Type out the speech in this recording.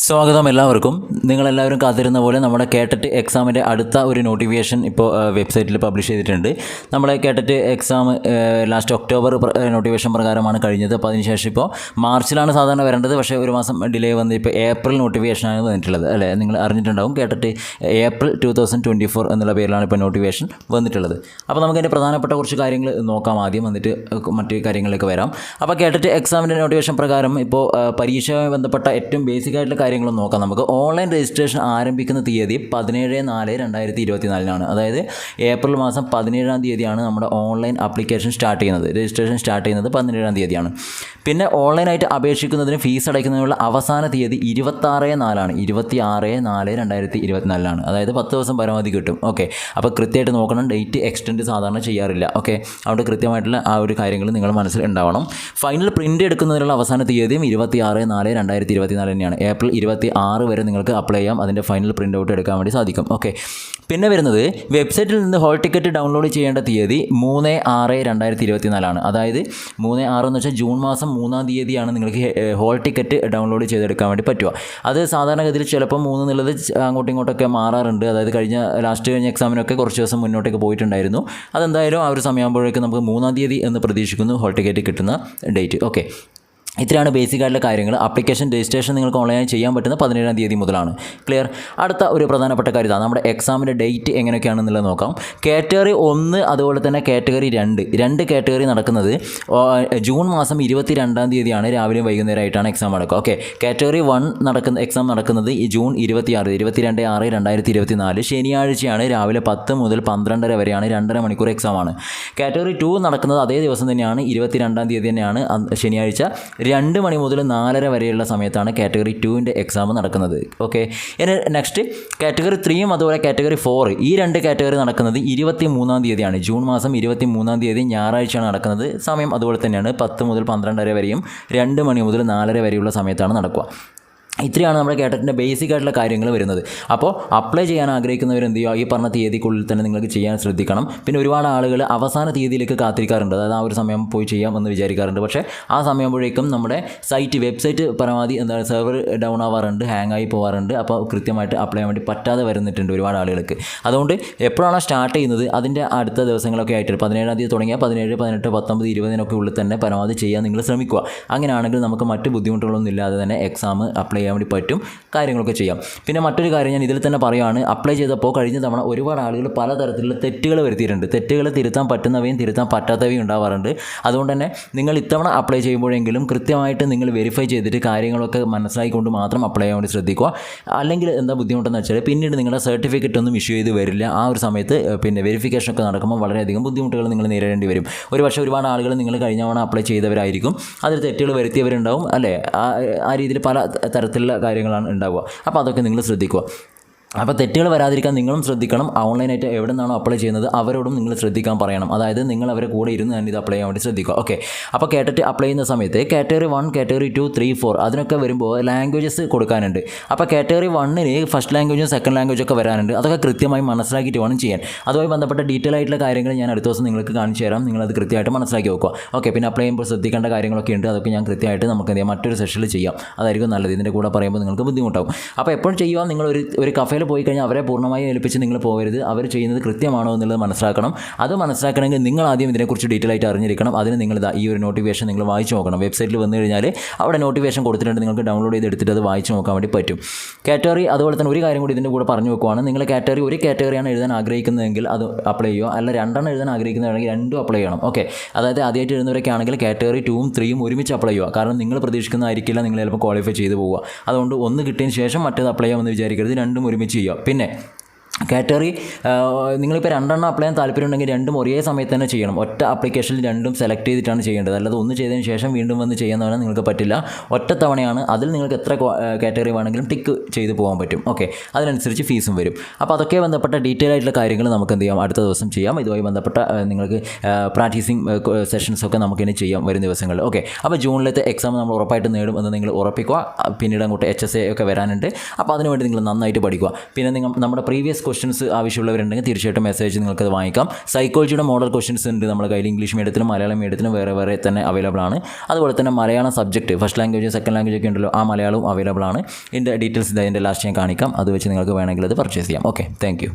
സ്വാഗതം എല്ലാവർക്കും. നിങ്ങളെല്ലാവരും കാത്തിരുന്ന പോലെ നമ്മുടെ കേട്ടറ്റ് എക്സാമിന്റെ അടുത്ത ഒരു നോട്ടിഫിക്കേഷൻ ഇപ്പോൾ വെബ്സൈറ്റിൽ പബ്ലിഷ് ചെയ്തിട്ടുണ്ട്. നമ്മുടെ KTET exam last October notification പ്രകാരമാണ് കഴിഞ്ഞത്. അപ്പോൾ അതിനുശേഷം ഇപ്പോൾ മാർച്ചിലാണ് സാധാരണ വരേണ്ടത്. പക്ഷേ ഒരു മാസം ഡിലേ വന്ന് ഇപ്പോൾ ഏപ്രിൽ നോട്ടിഫിക്കേഷനാണ് വന്നിട്ടുള്ളത്. അല്ലേ? നിങ്ങൾ അറിഞ്ഞിട്ടുണ്ടാവും കേട്ടിട്ട് April two thousand twenty four എന്നുള്ള പേരിലാണ് ഇപ്പോൾ നോട്ടിഫിക്കേഷൻ വന്നിട്ടുള്ളത്. അപ്പോൾ നമുക്ക് അതിന്റെ പ്രധാനപ്പെട്ട കുറച്ച് കാര്യങ്ങൾ നോക്കാം ആദ്യം. വന്നിട്ട് മറ്റ് കാര്യങ്ങളിലേക്ക് വരാം. അപ്പോൾ കേട്ടിട്ട് എക്സാമിന്റെ നോട്ടിഫിക്കേഷൻ പ്രകാരം ഇപ്പോൾ പരീക്ഷയുമായി ബന്ധപ്പെട്ട ഏറ്റവും ബേസിക് ആയിട്ടുള്ള കാര്യങ്ങളും നോക്കാം. നമുക്ക് ഓൺലൈൻ രജിസ്ട്രേഷൻ ആരംഭിക്കുന്ന തീയതി പതിനേഴ് നാല് രണ്ടായിരത്തി ഇരുപത്തി നാലിനാണ് അതായത് ഏപ്രിൽ മാസം പതിനേഴാം തീയതിയാണ് നമ്മുടെ ഓൺലൈൻ അപ്ലിക്കേഷൻ സ്റ്റാർട്ട് ചെയ്യുന്നത്. രജിസ്ട്രേഷൻ സ്റ്റാർട്ട് ചെയ്യുന്നത് പതിനേഴാം തീയതിയാണ്. പിന്നെ ഓൺലൈനായിട്ട് അപേക്ഷിക്കുന്നതിന് ഫീസ് അടയ്ക്കുന്നതിനുള്ള അവസാന തീയതി ഇരുപത്താറ് നാലാണ്. ഇരുപത്തി ആറ് നാല് രണ്ടായിരത്തി ഇരുപത്തിനാലിലാണ് അതായത് പത്ത് ദിവസം പരമാവധി കിട്ടും. ഓക്കെ അപ്പോൾ കൃത്യമായിട്ട് നോക്കണം. ഡേറ്റ് എക്സ്റ്റെൻഡ് സാധാരണ ചെയ്യാറില്ല. ഓക്കെ അതുകൊണ്ട് കൃത്യമായിട്ടുള്ള ആ ഒരു കാര്യങ്ങൾ നിങ്ങൾ മനസ്സിൽ ഉണ്ടാവണം. ഫൈനൽ പ്രിന്റ് എടുക്കുന്നതിനുള്ള അവസാന തീയതിയും ഇരുപത്തി ആറ് നാല് രണ്ടായിരത്തി ഇരുപത്തി നാല് തന്നെയാണ്. ഏപ്രിൽ ഇരുപത്തി ആറ് വരെ നിങ്ങൾക്ക് അപ്ലൈ ചെയ്യാം. അതിന്റെ ഫൈനൽ പ്രിന്റ് ഔട്ട് എടുക്കാൻ വേണ്ടി സാധിക്കും. ഓക്കെ പിന്നെ വരുന്നത് വെബ്സൈറ്റിൽ നിന്ന് ഹോൾ ടിക്കറ്റ് ഡൗൺലോഡ് ചെയ്യേണ്ട തീയതി മൂന്ന് ആറ് രണ്ടായിരത്തി ഇരുപത്തി നാലാണ് അതായത് മൂന്ന് ആറ് എന്ന് വെച്ചാൽ ജൂൺ മാസം മൂന്നാം തീയതിയാണ് നിങ്ങൾക്ക് ഹോൾ ടിക്കറ്റ് ഡൗൺലോഡ് ചെയ്തെടുക്കാൻ വേണ്ടി പറ്റുക. അത് സാധാരണഗതിയിൽ ചിലപ്പോൾ മൂന്ന് എന്നുള്ളത് അങ്ങോട്ടും ഇങ്ങോട്ടൊക്കെ മാറാറുണ്ട്. അതായത് കഴിഞ്ഞ ലാസ്റ്റ് കഴിഞ്ഞ എക്സാമിനൊക്കെ കുറച്ച് ദിവസം മുന്നോട്ടേക്ക് പോയിട്ടുണ്ടായിരുന്നു. അതെന്തായാലും ആ ഒരു സമയമാകുമ്പോഴേക്കും നമുക്ക് മൂന്നാം തീയതി എന്ന് പ്രതീക്ഷിക്കുന്നു ഹോൾ ടിക്കറ്റ് കിട്ടുന്ന ഡേറ്റ് ഓക്കെ ഇത്രയാണ് ബേസിക് ആയിട്ടുള്ള കാര്യങ്ങൾ. ആപ്ലിക്കേഷൻ രജിസ്ട്രേഷൻ നിങ്ങൾക്ക് ഓൺലൈനായി ചെയ്യാൻ പറ്റുന്ന പതിനേഴാം തീയതി മുതലാണ്. ക്ലിയർ അടുത്ത ഒരു പ്രധാനപ്പെട്ട കാര്യം ഇതാണ് നമ്മുടെ എക്സാമിന്റെ ഡേറ്റ് എങ്ങനെയൊക്കെയാണെന്നുള്ളത് നോക്കാം. കാറ്റഗറി ഒന്ന് അതുപോലെ തന്നെ കാറ്റഗറി രണ്ട്. രണ്ട് കാറ്റഗറി നടക്കുന്നത് ജൂൺ മാസം ഇരുപത്തി രണ്ടാം തീയതിയാണ്. രാവിലെയും വൈകുന്നേരമായിട്ടാണ് എക്സാം നടക്കുക. ഓക്കെ കാറ്റഗറി വൺ നടക്കുന്ന എക്സാം നടക്കുന്നത് ഈ ജൂൺ ഇരുപത്തിയാറ് ഇരുപത്തിരണ്ട് ആറ് രണ്ടായിരത്തി ഇരുപത്തി നാല് ശനിയാഴ്ചയാണ് രാവിലെ പത്ത് മുതൽ പന്ത്രണ്ടര വരെയാണ് രണ്ടര മണിക്കൂർ എക്സാമാണ് കാറ്റഗറി ടു നടക്കുന്നത് അതേ ദിവസം തന്നെയാണ്. ഇരുപത്തിരണ്ടാം തീയതി തന്നെയാണ് ശനിയാഴ്ച രണ്ട് മണി മുതൽ നാലര വരെയുള്ള സമയത്താണ് കാറ്റഗറി ടുവിന്റെ എക്സാം നടക്കുന്നത്. ഓക്കെ ഇനി നെക്സ്റ്റ് കാറ്റഗറി ത്രീയും അതുപോലെ കാറ്റഗറി ഫോർ ഈ രണ്ട് കാറ്റഗറി നടക്കുന്നത് ഇരുപത്തി മൂന്നാം തീയതിയാണ്. ജൂൺ മാസം ഇരുപത്തി മൂന്നാം തീയതി ഞായറാഴ്ചയാണ് നടക്കുന്നത്. സമയം അതുപോലെ തന്നെയാണ് പത്ത് മുതൽ പന്ത്രണ്ടര വരെയും രണ്ട് മണി മുതൽ നാലര വരെയുള്ള സമയത്താണ് നടക്കുക. ഇത്രയാണ് നമ്മുടെ കേട്ടറ്റിന്റെ ബേസിക് ആയിട്ടുള്ള കാര്യങ്ങൾ വരുന്നത്. അപ്പോൾ അപ്ലൈ ചെയ്യാൻ ആഗ്രഹിക്കുന്നവർ എന്ത് ചെയ്യുക? ഈ പറഞ്ഞ തീയതിക്കുള്ളിൽ തന്നെ നിങ്ങൾക്ക് ചെയ്യാൻ ശ്രദ്ധിക്കണം. പിന്നെ ഒരുപാട് ആളുകൾ അവസാന തീയതിയിലേക്ക് കാത്തിരിക്കാറുണ്ട്. അതായത് ആ ഒരു സമയം പോയി ചെയ്യാം എന്ന് വിചാരിക്കാറുണ്ട്. പക്ഷേ ആ സമയമ്പോഴേക്കും നമ്മുടെ സൈറ്റ് വെബ്സൈറ്റ് പരമാവധി എന്താണ് സെർവർ ഡൗൺ ആവാറുണ്ട് ഹാങ് ആയി പോകാറുണ്ട് അപ്പോൾ കൃത്യമായിട്ട് അപ്ലൈ ചെയ്യാൻ വേണ്ടി പറ്റാതെ വരുന്നിട്ടുണ്ട് ഒരുപാട് ആളുകൾക്ക്. അതുകൊണ്ട് എപ്പോഴാണ് സ്റ്റാർട്ട് ചെയ്യുന്നത്? അതിന്റെ അടുത്ത ദിവസങ്ങളൊക്കെ ആയിട്ട് പതിനേഴാം തീയതി തുടങ്ങിയാൽ പതിനേഴ് പതിനെട്ട് പത്തൊമ്പത് ഇരുപതിനൊക്കെ ഉള്ളിൽ തന്നെ പരമാവധി ചെയ്യാൻ നിങ്ങൾ ശ്രമിക്കുക. അങ്ങനെയാണെങ്കിൽ നമുക്ക് മറ്റ് ബുദ്ധിമുട്ടുകളൊന്നും ഇല്ലാതെ തന്നെ എക്സാം അപ്ലൈ ചെയ്യാൻ വേണ്ടി പറ്റും കാര്യങ്ങളൊക്കെ ചെയ്യാം. പിന്നെ മറ്റൊരു കാര്യം ഞാൻ ഇതിൽ തന്നെ പറയുകയാണ് അപ്ലൈ ചെയ്തപ്പോൾ കഴിഞ്ഞ തവണ ഒരുപാട് ആളുകൾ പലതരത്തിലുള്ള തെറ്റുകൾ വരുത്തിയിട്ടുണ്ട്. തെറ്റുകൾ തിരുത്താൻ പറ്റുന്നവയും തിരുത്താൻ പറ്റാത്തവയും ഉണ്ടാവാറുണ്ട്. അതുകൊണ്ട് തന്നെ നിങ്ങൾ ഇത്തവണ അപ്ലൈ ചെയ്യുമ്പോഴെങ്കിലും കൃത്യമായിട്ട് നിങ്ങൾ വെരിഫൈ ചെയ്തിട്ട് കാര്യങ്ങളൊക്കെ മനസ്സിലാക്കിക്കൊണ്ട് മാത്രം അപ്ലൈ ചെയ്യാൻ വേണ്ടി ശ്രദ്ധിക്കുക. അല്ലെങ്കിൽ എന്താ ബുദ്ധിമുട്ടെന്ന് വെച്ചാൽ പിന്നീട് നിങ്ങളുടെ സർട്ടിഫിക്കറ്റ് ഒന്നും ഇഷ്യൂ ചെയ്ത് വരില്ല. ആ ഒരു സമയത്ത് പിന്നെ വെരിഫിക്കേഷൻ ഒക്കെ നടക്കുമ്പോൾ വളരെയധികം ബുദ്ധിമുട്ടുകൾ നിങ്ങൾ നേരിടേണ്ടി വരും. ഒരു പക്ഷേ ഒരുപാട് ആളുകൾ നിങ്ങൾ കഴിഞ്ഞ തവണ അപ്ലൈ ചെയ്തവരായിരിക്കും. അതിൽ തെറ്റുകൾ വരുത്തിയവരുണ്ടാവും അല്ലേ? ആ രീതിയിൽ പല തരത്തിലുള്ള കാര്യങ്ങളാണ് ഉണ്ടാവുക. അപ്പോൾ അതൊക്കെ നിങ്ങൾ ശ്രദ്ധിക്കുക. അപ്പോൾ തെറ്റുകൾ വരാതിരിക്കാൻ നിങ്ങളും ശ്രദ്ധിക്കണം. ഓൺലൈനായിട്ട് എവിടെ നിന്നാണോ അപ്ലൈ ചെയ്യുന്നത് അവരോടും നിങ്ങൾ ശ്രദ്ധിക്കാൻ പറയണം. അതായത് നിങ്ങൾ അവരെ കൂടെ ഇരുന്ന് തന്നെ ഇത് അപ്ലൈ ചെയ്യാൻ വേണ്ടി ശ്രദ്ധിക്കുക. ഓക്കെ അപ്പോൾ കേട്ടിട്ട് അപ്ലൈ ചെയ്യുന്ന സമയത്ത് category one category two three four അതിനൊക്കെ വരുമ്പോൾ ലാംഗ്വേജസ് കൊടുക്കാനുണ്ട്. അപ്പോൾ കാറ്റഗറി വണ്ണിന് ഫസ്റ്റ് ലാംഗ്വേജും സെക്കൻഡ് ലാംഗ്വേജും ഒക്കെ വരാനുണ്ട്. അതൊക്കെ കൃത്യമായി മനസ്സിലാക്കിയിട്ട് വേണം ചെയ്യാൻ. അതുമായി ബന്ധപ്പെട്ട ഡീറ്റെയിൽ ആയിട്ടുള്ള കാര്യങ്ങൾ ഞാൻ അടുത്ത ദിവസം നിങ്ങൾക്ക് കാണിച്ചു തരാം. അത് കൃത്യമായിട്ട് മനസ്സിലാക്കി വെക്കുക. ഓക്കെ പിന്നെ അപ്ലൈ ചെയ്യുമ്പോൾ ശ്രദ്ധിക്കേണ്ട കാര്യങ്ങളൊക്കെ ഉണ്ട്. അതൊക്കെ ഞാൻ കൃത്യമായിട്ട് നമുക്ക് എന്ത് ചെയ്യാം മറ്റൊരു സെഷനിൽ ചെയ്യാം. അതായിരിക്കും നല്ലത്. ഇതിന്റെ കൂടെ പറയുമ്പോൾ നിങ്ങൾക്ക് ബുദ്ധിമുട്ടാകും അപ്പോൾ എപ്പോഴും ചെയ്യുക. നിങ്ങൾ ഒരു ഒരു പോയി കഴിഞ്ഞാൽ അവരെ പൂർണമായും ഏൽപ്പിച്ച് നിങ്ങൾ പോകരുത്. അവർ ചെയ്യുന്നത് കൃത്യമാണോ എന്നുള്ളത് മനസ്സിലാക്കണം. അത് മനസ്സിലാക്കണമെങ്കിൽ നിങ്ങൾ ആദ്യം ഇതിനെക്കുറിച്ച് ഡീറ്റെയിൽ ആയിട്ട് അറിഞ്ഞിരിക്കണം. അതിന് നിങ്ങൾ ഈ ഒരു നോട്ടിഫിക്കേഷൻ നിങ്ങൾ വായിച്ചു നോക്കണം. വെബ്സൈറ്റിൽ വന്നു കഴിഞ്ഞാൽ അവിടെ നോട്ടിഫിക്കേഷൻ കൊടുത്തിട്ടുണ്ട്. നിങ്ങൾക്ക് ഡൗൺലോഡ് ചെയ്ത് എടുത്തിട്ട് അത് വായിച്ചു നോക്കാൻ വേണ്ടി പറ്റും. കാറ്റഗറി അതുപോലെ തന്നെ ഒരു കാര്യം കൂടി ഇതിന്റെ കൂടെ പറഞ്ഞു വെക്കുവാണ്. നിങ്ങൾ കാറ്റഗറി ഒരു കാറ്റഗറിയാണ് എഴുതാൻ ആഗ്രഹിക്കുന്നതെങ്കിൽ അത് അപ്ലൈ ചെയ്യുക. അല്ല രണ്ടെണ്ണം എഴുതാൻ ആഗ്രഹിക്കുന്നതാണെങ്കിൽ രണ്ടും അപ്ലൈ ചെയ്യണം. ഓക്കെ അതായത് ആദ്യമായിട്ട് എഴുതുന്നവരൊക്കെ ആണെങ്കിൽ കാറ്റഗറി ടൂവും ത്രീയും ഒരുമിച്ച് അപ്ലൈ ചെയ്യുക. കാരണം നിങ്ങൾ പ്രതീക്ഷിക്കുന്നതായിരിക്കില്ല നിങ്ങൾ ചിലപ്പോൾ ക്വാളിഫൈ ചെയ്ത് പോവുക. അതുകൊണ്ട് ഒന്ന് കിട്ടിയതിന് ശേഷം മറ്റേത് അപ്ലൈ ചെയ്യാമെന്ന് വിചാരിക്കരുത്. രണ്ടും ഒരുമിച്ച് ചെയ്യുക. പിന്നെ കാറ്റഗറി നിങ്ങളിപ്പോൾ രണ്ടെണ്ണം അപ്ലൈ ചെയ്യാൻ താല്പര്യമുണ്ടെങ്കിൽ രണ്ടും ഒരേ സമയത്ത് തന്നെ ചെയ്യണം. ഒറ്റ ആപ്ലിക്കേഷനിൽ രണ്ടും സെലക്ട് ചെയ്തിട്ടാണ് ചെയ്യേണ്ടത്. അല്ലാതെ ഒന്ന് ചെയ്തതിന് ശേഷം വീണ്ടും വന്ന് ചെയ്യാൻ നിങ്ങൾക്ക് പറ്റില്ല. ഒറ്റ തവണയാണ് അതിൽ നിങ്ങൾക്ക് എത്ര കാറ്റഗറി വേണമെങ്കിലും ടിക്ക് ചെയ്ത് പോകാൻ പറ്റും. ഓക്കെ അതിനനുസരിച്ച് ഫീസും വരും. അപ്പോൾ അതൊക്കെ ബന്ധപ്പെട്ട ഡീറ്റെയിൽ ആയിട്ടുള്ള കാര്യങ്ങൾ നമുക്ക് എന്ത് ചെയ്യാം? അടുത്ത ദിവസം ചെയ്യാം. ഇതുമായി ബന്ധപ്പെട്ട നിങ്ങൾക്ക് പ്രാക്ടീസിങ് സെഷൻസ് ഒക്കെ നമുക്ക് ഇനി ചെയ്യാം വരും ദിവസങ്ങളിൽ. ഓക്കെ അപ്പോൾ ജൂണിലത്തെ എക്സാം നമ്മൾ ഉറപ്പായിട്ട് നേടും എന്ന് നിങ്ങൾ ഉറപ്പിക്കുക. പിന്നീട് അങ്ങോട്ട് എച്ച് എസ് എ ഒക്കെ വരാനുണ്ട്. അപ്പോൾ അതിനുവേണ്ടി നിങ്ങൾ നന്നായിട്ട് പഠിക്കുക. പിന്നെ നിങ്ങൾ നമ്മുടെ പ്രീവിയസ് പ്രീവിയസ് ക്വസ്റ്റൻസ് ആവശ്യമുള്ളവരുണ്ടെങ്കിൽ തീർച്ചയായിട്ടും മെസ്സേജ് നിങ്ങൾക്ക് അത് വാങ്ങിക്കാം സൈക്കോളജിയുടെ മോഡൽ ക്വസ്റ്റൻസ് ഉണ്ട്. നമ്മുടെ കയ്യിൽ ഇംഗ്ലീഷ് മീഡിയത്തിലും മലയാളം മീഡിയത്തിലും വേറെ വേറെ തന്നെ അവൈലബിൾ ആണ്. അതുപോലെ തന്നെ Malayalam subject first language second language ഒക്കെ ഉണ്ടല്ലോ ആ മലയാളവും അവൈലബിൾ ആണ്. ഇതിന്റെ ഡീറ്റെയിൽസ് ഇതിന്റെ ലാസ്റ്റ് ഞാൻ കാണിക്കാം. അത് വെച്ച് നിങ്ങൾക്ക് വേണമെങ്കിൽ അത് പർച്ചേസ് ചെയ്യാം. Okay thank